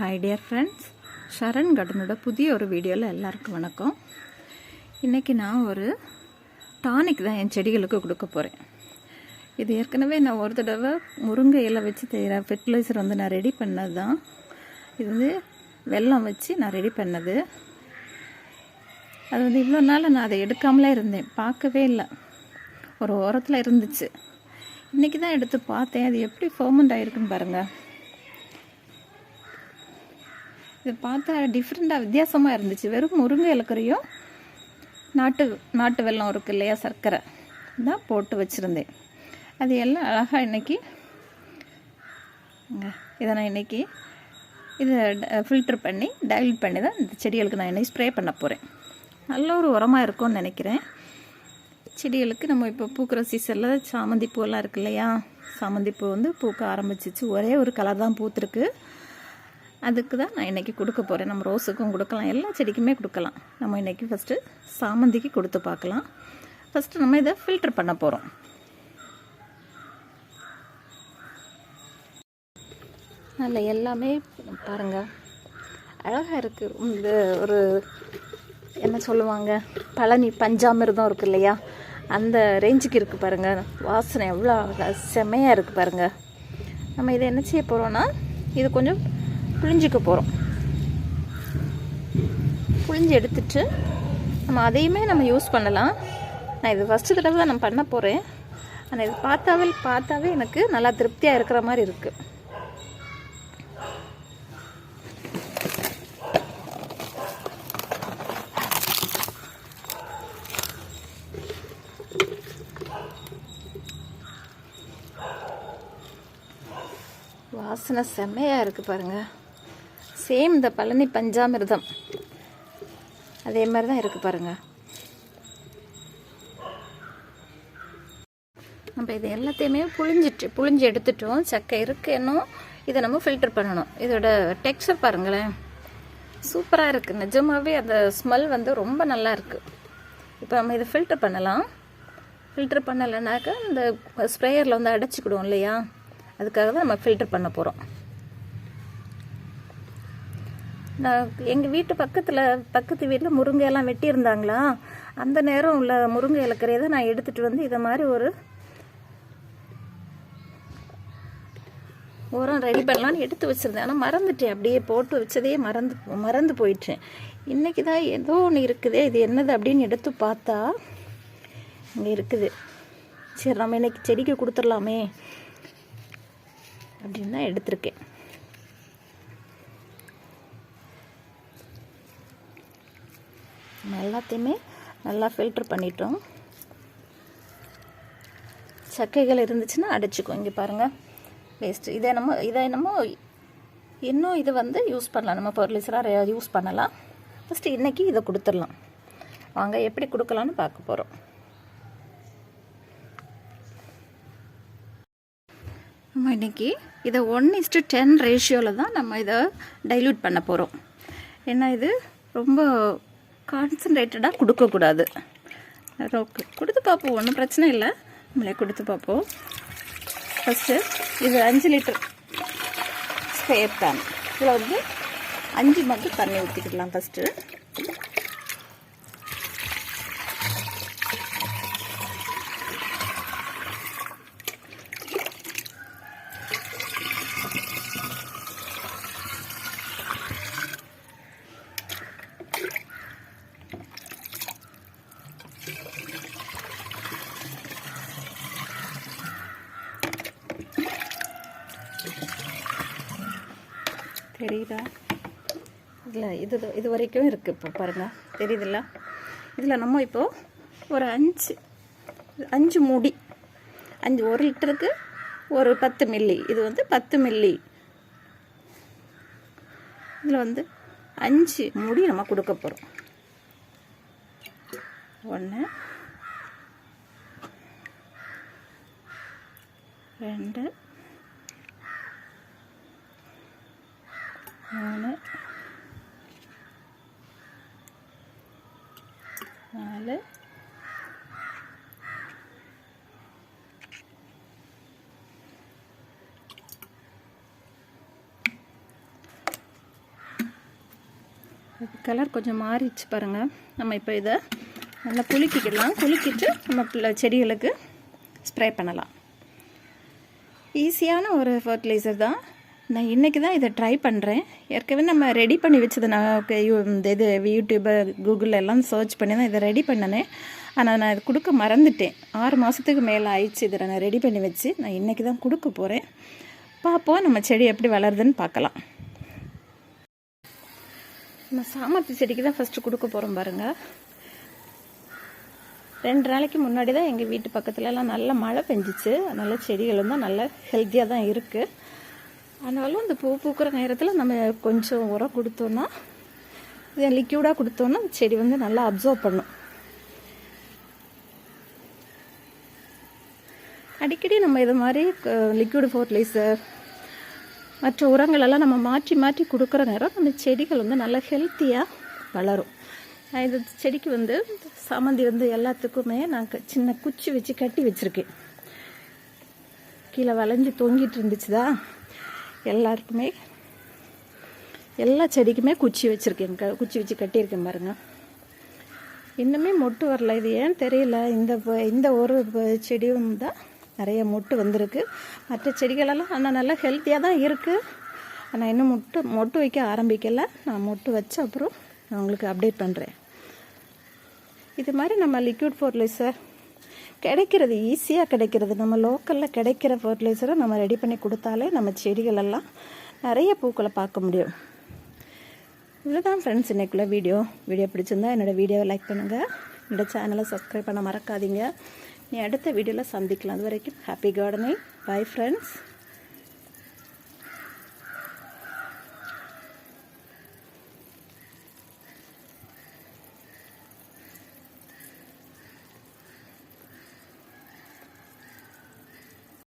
Hi dear friends Sharan கடனோட புதிய ஒரு வீடியோவில் எல்லாருக்கும் வணக்கம். இன்றைக்கி நான் ஒரு டானிக் தான் என் செடிகளுக்கு கொடுக்க போகிறேன் இது ஏற்கனவே நான் ஒரு தடவை முருங்கை இலை வச்சு செய்கிற ஃபெர்டிலைசர் வந்து நான் ரெடி பண்ணது தான் இது வந்து வெல்லம் வச்சு நான் ரெடி பண்ணது. அது வந்து இவ்வளோ நாள் நான் அதை எடுக்காமலே இருந்தேன். பார்க்கவே இல்லை. ஒரு ஓரத்தில் இருந்துச்சு. இன்றைக்கி தான் எடுத்து பார்த்தேன். அது எப்படி ஃபர்மெண்ட் ஆகிருக்குன்னு பாருங்கள் இது பார்த்தா டிஃப்ரெண்ட்டாக வித்தியாசமாக இருந்துச்சு. வெறும் முருங்கை இலக்கறையும் நாட்டு நாட்டு வெள்ளம் இருக்குது இல்லையா சர்க்கரை. தான் போட்டு வச்சுருந்தேன். அது எல்லாம் அழகாக இன்றைக்கி இதை நான் இன்றைக்கி இதை ஃபில்டர் பண்ணி டைல்யூட் பண்ணி தான் இந்த செடிகளுக்கு நான் இன்னைக்கு ஸ்ப்ரே பண்ண போகிறேன் நல்ல ஒரு உரமாக இருக்கும்னு நினைக்கிறேன். செடிகளுக்கு நம்ம இப்போ பூக்கிற சீசனில் சாமந்தி பூவெல்லாம் இருக்கு இல்லையா? சாமந்தி பூ வந்து பூக்க ஆரம்பிச்சிச்சு. ஒரே ஒரு கலர் தான் பூத்துருக்கு. அதுக்கு தான் நான் இன்றைக்கி கொடுக்க போகிறேன் நம்ம ரோஸுக்கும் கொடுக்கலாம். எல்லா செடிக்குமே கொடுக்கலாம். நம்ம இன்றைக்கி ஃபஸ்ட்டு சாமந்திக்கு கொடுத்து பார்க்கலாம். ஃபஸ்ட்டு நம்ம இதை ஃபில்டர் பண்ண போகிறோம் அதில் எல்லாமே பாருங்கள் அழகாக இருக்குது இந்த ஒரு என்ன சொல்லுவாங்க? பழனி பஞ்சாமிர்தம் இருக்குது இல்லையா? அந்த ரேஞ்சுக்கு இருக்குது பாருங்கள் வாசனை எவ்வளோ செமையாக இருக்குது பாருங்கள் நம்ம இதை என்ன செய்ய போகிறோன்னா இது கொஞ்சம் புழிஞ்சிக்க போகிறோம் புழிஞ்சு எடுத்துட்டு நம்ம அதையுமே நம்ம யூஸ் பண்ணலாம். நான் இது ஃபஸ்ட்டு தடவை தான் நான் பண்ண போகிறேன் ஆனால் இது பார்த்தாவே பார்த்தாவே எனக்கு நல்லா திருப்தியாக இருக்கிற மாதிரி இருக்குது வாசனை செம்மையாக இருக்குது பாருங்கள் சேம் இந்த பழனி பஞ்சாமிர்தம். அதே மாதிரி தான் இருக்குது பாருங்கள் நம்ம இது எல்லாத்தையுமே புழிஞ்சிட்டு புழிஞ்சு எடுத்துட்டோம். சக்கை இருக்கு இன்னும். இதை நம்ம ஃபில்டர் பண்ணணும். இதோட டெக்ஸ்டர் பாருங்களேன். சூப்பராக இருக்குது நிஜமாகவே அந்த ஸ்மெல் வந்து ரொம்ப நல்லா இருக்குது இப்போ நம்ம இதை ஃபில்டர் பண்ணலாம். ஃபில்டர் பண்ணலைனாக்கா இந்த ஸ்ப்ரேயரில் வந்து அடைச்சிக்கிடுவோம் இல்லையா? அதுக்காக தான் நம்ம ஃபில்டர் பண்ண போகிறோம் நான் எங்கள் வீட்டு பக்கத்தில் பக்கத்து வீட்டில் முருங்கை எல்லாம் வெட்டியிருந்தாங்களா? அந்த நேரம் உள்ள முருங்கை இலக்கரையை தான் நான் எடுத்துகிட்டு வந்து இதை மாதிரி ஒரு உரம் ரெடி பண்ணலான்னு எடுத்து வச்சுருந்தேன். ஆனால் மறந்துட்டேன். அப்படியே போட்டு வச்சதே மறந்து மறந்து போயிட்டேன் இன்றைக்கி தான் ஏதோ ஒன்று இருக்குதே. இது என்னது அப்படின்னு எடுத்து பார்த்தா இங்கே இருக்குது. சரி நம்ம இன்னைக்கு செடிக்கு கொடுத்துடலாமே அப்படின்னு தான் எடுத்திருக்கேன். நம்ம எல்லாத்தையுமே நல்லா ஃபில்டர் பண்ணிட்டோம். சக்கைகள் இருந்துச்சுன்னா அடிச்சுக்கும் இங்கே பாருங்கள் வேஸ்ட்டு இதை நம்ம இதை என்னமோ இன்னும் இது வந்து யூஸ் பண்ணலாம். நம்ம பொருளிசராக யூஸ் பண்ணலாம். ஃபஸ்ட்டு இன்றைக்கி இதை கொடுத்துடலாம். வாங்க எப்படி கொடுக்கலான்னு பார்க்க போகிறோம் நம்ம இன்றைக்கி இதை ஒன் இஸ்டு டென் ரேஷியோவில் தான் நம்ம இதை டைல்யூட் பண்ண போகிறோம் ஏன்னா இது? ரொம்ப கான்சன்ட்ரேட்டடாக கொடுக்கக்கூடாது. ஓகே. கொடுத்து பார்ப்போம். ஒன்றும் பிரச்சனை இல்லை. நம்மளே கொடுத்து பார்ப்போம். ஃபஸ்ட்டு இது அஞ்சு லிட்டர் ஸ்பேர் பேன் இதில் வந்து அஞ்சு மக்கு தண்ணி ஊற்றிக்கிடலாம் ஃபஸ்ட்டு தெரியுதா? இல்லை இது இது வரைக்கும் இருக்குது இப்போ பாருங்கள் தெரியுதுல்ல? இதில் நம்ம இப்போது ஒரு அஞ்சு அஞ்சு மூடி அஞ்சு ஒரு லிட்டருக்கு ஒரு பத்து மில்லி இது வந்து பத்து மில்லி. இதில் வந்து அஞ்சு மூடி நம்ம கொடுக்க போகிறோம் ஒன்று ரெண்டு மூணு நாலு கலர் கொஞ்சம் மாறிடுச்சு பாருங்கள் நம்ம இப்போ இதை நல்லா குலுக்கிக்கலாம் குலுக்கிட்டு நம்ம செடிகளுக்கு ஸ்ப்ரே பண்ணலாம் ஈஸியான ஒரு ஃபர்டிலைசர் தான் நான் இன்றைக்கி தான் இதை ட்ரை பண்ணுறேன் ஏற்கனவே நம்ம ரெடி பண்ணி வச்சது நான் க- யூ- இந்த இது யூடியூபு கூகுளில் எல்லாம் சர்ச் பண்ணி தான் இதை ரெடி பண்ணினேன். ஆனால் நான் இது கொடுக்க மறந்துட்டேன். ஆறு மாதத்துக்கு மேலே ஆயிடுச்சு இதை நான் ரெடி பண்ணி வச்சு. நான் இன்றைக்கி தான் கொடுக்க போகிறேன் பார்ப்போம் நம்ம செடி எப்படி வளருதுன்னு பார்க்கலாம். நம்ம சாமந்தி செடிக்கு தான் ஃபஸ்ட்டு கொடுக்க போகிறோம் பாருங்கள் ரெண்டு நாளைக்கு முன்னாடி தான் எங்கள் வீட்டு பக்கத்துலலாம் நல்ல மழை பெஞ்சிச்சு. அதனால் செடிகளும் தான் நல்ல ஹெல்த்தியாக தான் இருக்குது ஆனாலும் இந்த பூ பூக்கிற நேரத்தில் நம்ம கொஞ்சம் உரம் கொடுத்தோன்னா இதை லிக்யூடாக கொடுத்தோன்னா செடி வந்து நல்லா அப்சர்வ் பண்ணும். அடிக்கடி நம்ம இது மாதிரி லிக்யூடு ஃபர்டிலைசர் மற்ற உரங்களெல்லாம் நம்ம மாற்றி மாற்றி கொடுக்குற நேரம் அந்த செடிகள் வந்து நல்லா ஹெல்த்தியாக வளரும். இது இந்த செடிக்கு வந்து சாமந்தி வந்து எல்லாத்துக்குமே நான் சின்ன குச்சி வச்சு கட்டி வச்சுருக்கேன். கீழே வளைஞ்சு தொங்கிட்டு இருந்துச்சுதா? எல்லாருக்குமே எல்லா செடிக்குமே குச்சி வச்சுருக்கேன் க குச்சி வச்சு கட்டியிருக்கேன் பாருங்க. இன்னுமே மொட்டு வரல இது ஏன் தெரியல? இந்த இந்த ஒரு செடியும் தான் நிறைய மொட்டு வந்திருக்கு. மற்ற செடிகளெல்லாம் ஆனால் நல்லா ஹெல்த்தியாக தான் இருக்குது ஆனால் இன்னும் மொட்டு மொட்டு வைக்க ஆரம்பிக்கலை. நான் மொட்டு வச்ச அப்புறம் நான் உங்களுக்கு அப்டேட் பண்ணுறேன் இது மாதிரி நம்ம லிக்விட் ஃபர்டிலைசர் கிடைக்கிறது ஈஸியாக கிடைக்கிறது. நம்ம லோக்கலில் கிடைக்கிற ஃபர்டிலைசரை நம்ம ரெடி பண்ணி கொடுத்தாலே நம்ம செடிகளெல்லாம் நிறைய பூக்களை பார்க்க முடியும். இவ்வளோதான் ஃப்ரெண்ட்ஸ் இன்றைக்குள்ளே வீடியோ வீடியோ பிடிச்சிருந்தா என்னோட வீடியோவை லைக் பண்ணுங்கள் என்னோட சேனலை சப்ஸ்கிரைப் பண்ண மறக்காதீங்க. நீ அடுத்த வீடியோவில் சந்திக்கலாம். அது வரைக்கும் ஹாப்பி கார்டனிங் பை ஃப்ரெண்ட்ஸ்